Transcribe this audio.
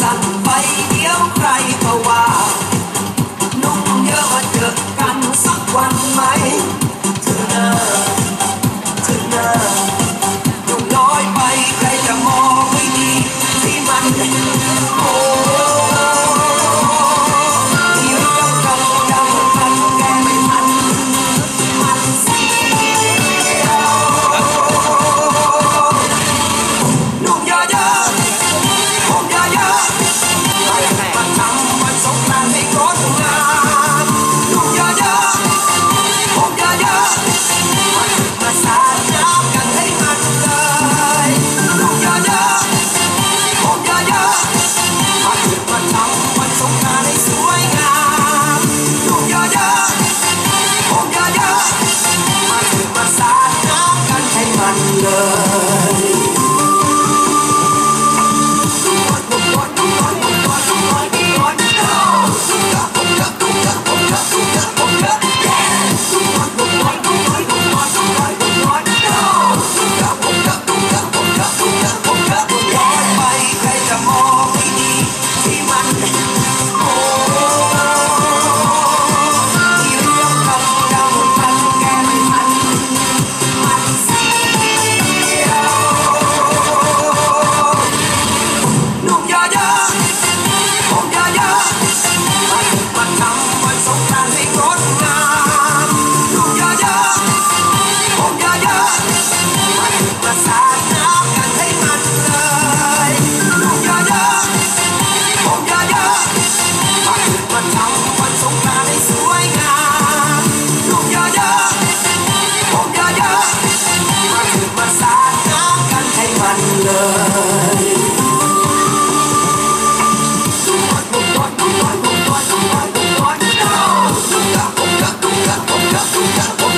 สั่นไปเดี๋ยวใครก็วานุ่งเยอะเจอกันสักวันไหม Oh.